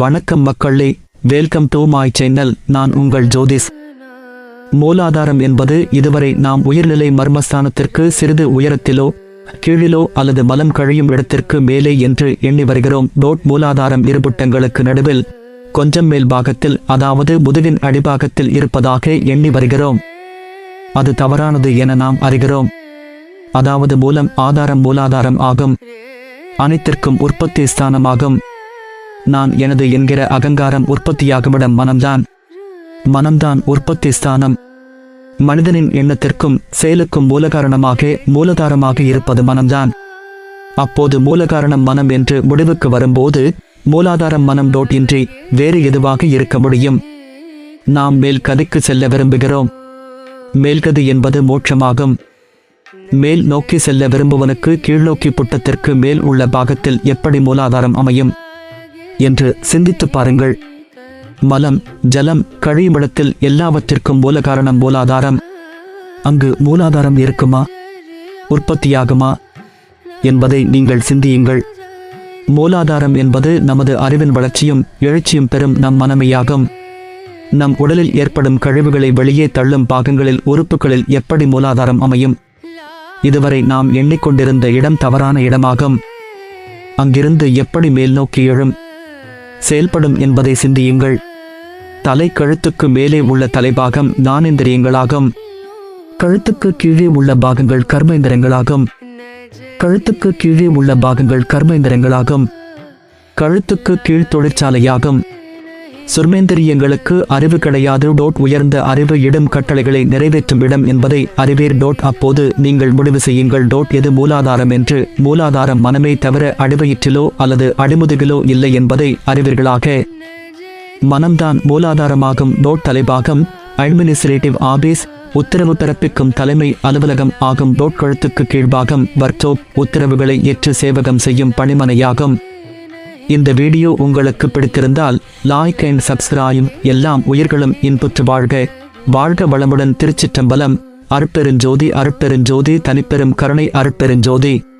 வணக்கம் மக்களே. Welcome to my channel நான் உங்கள் ஜோதிஷ் மூலாதாரம் என்பது இதுவரை நாம் உயர்நிலை மர்மஸ்தானத்திற்கு சிறிது உயரத்திலோ கீழிலோ அல்லது மலம் கழியும் இடத்திற்கு மேலே என்று எண்ணி வருகிறோம். டோட் மூலாதாரம் இருபுட்டங்களுக்கு நடுவில் கொஞ்சம் மேல் பாகத்தில் அதாவது முதுவின் அடிபாகத்தில் இருப்பதாக எண்ணி வருகிறோம். அது தவறானது என நாம் அறிகிறோம். அதாவது மூலம் ஆதாரம் மூலாதாரம் ஆகும். அனைத்திற்கும் உற்பத்தி ஸ்தானமாகும். நான் எனது என்கிற அகங்காரம் உற்பத்தியாகுமிடம் மனம்தான். மனம்தான் உற்பத்தி ஸ்தானம். மனிதனின் எண்ணத்திற்கும் செயலுக்கும் மூலகாரணமாக மூலதாரமாக இருப்பது மனம்தான். அப்போது மூலகாரணம் மனம் என்று முடிவுக்கு வரும்போது மூலாதாரம் மனம் டோட்டின்றி வேறு எதுவாக இருக்க முடியும். நாம் மேல் கதைக்கு செல்ல விரும்புகிறோம். மேல்கதி என்பது மோட்சமாகும். மேல் நோக்கி செல்ல விரும்புவனுக்கு கீழ்நோக்கி புட்டத்திற்கு மேல் உள்ள பாகத்தில் எப்படி மூலாதாரம் அமையும்? என்று சிந்தித்துப் பாருங்கள். மலம் ஜலம் கழியுமிடத்தில் எல்லாவற்றிற்கும் மூல காரணம் மூலாதாரம். அங்கு மூலாதாரம் இருக்குமா? உற்பத்தியாகுமா? என்பதை நீங்கள் சிந்தியுங்கள். மூலாதாரம் என்பது நமது அறிவின் வளர்ச்சியும் எழுச்சியும் பெறும் நம் மனமையாகும். நம் உடலில் ஏற்படும் கழிவுகளை வெளியே தள்ளும் பாகங்களில் உறுப்புகளில் எப்படி மூலாதாரம் அமையும்? இதுவரை நாம் எண்ணிக்கொண்டிருந்த இடம் தவறான இடமாகும். அங்கிருந்து எப்படி மேல் நோக்கி எழும்? செயல்படும் என்பதை சிந்தியுங்கள். தலை கழுத்துக்கு மேலே உள்ள தலைபாகம் நானேந்திரியங்களாகும் கழுத்துக்கு கீழே உள்ள பாகங்கள் கர்மேந்திரங்களாகும் கழுத்துக்கு கீழே உள்ள பாகங்கள் கர்மேந்திரங்களாகும் கழுத்துக்கு கீழ் தொழிற்சாலையாகும். சுர்மேந்திரியங்களுக்கு அறிவு கிடையாது. டோட் உயர்ந்த அறிவு இடும் கட்டளைகளை நிறைவேற்றும் இடம் என்பதை அறிவீர். டோட் அப்போது நீங்கள் முடிவு செய்யுங்கள். டோட் எது மூலாதாரம் என்று. மூலாதாரம் மனமே தவிர அடிவயிற்றிலோ அல்லது அடிமுதுகிலோ இல்லை என்பதை அறிவீர்களாக. மனம்தான் மூலாதாரமாகும். டோட் தலைபாகம் அட்மினிஸ்ட்ரேட்டிவ் ஆபீஸ் உத்தரவு பிறப்பிக்கும் தலைமை அலுவலகம் ஆகும். டோட் கழுத்துக்கு கீழ்பாகம் வர்டோப் உத்தரவுகளை ஏற்று சேவகம் செய்யும் பணிமனையாகும். இந்த வீடியோ உங்களுக்கு பிடித்திருந்தால் லைக் அண்ட் சப்ஸ்கிரைப் எல்லாம் உயிர்களும் இன்புற்று வாழ்க. வாழ்க வளமுடன் திருச்சிற்றம்பலம். அருட்பெருஞ்சோதி அருட்பெருஞ்சோதி தனிப்பெரும் கருணை அருட்பெருஞ்சோதி.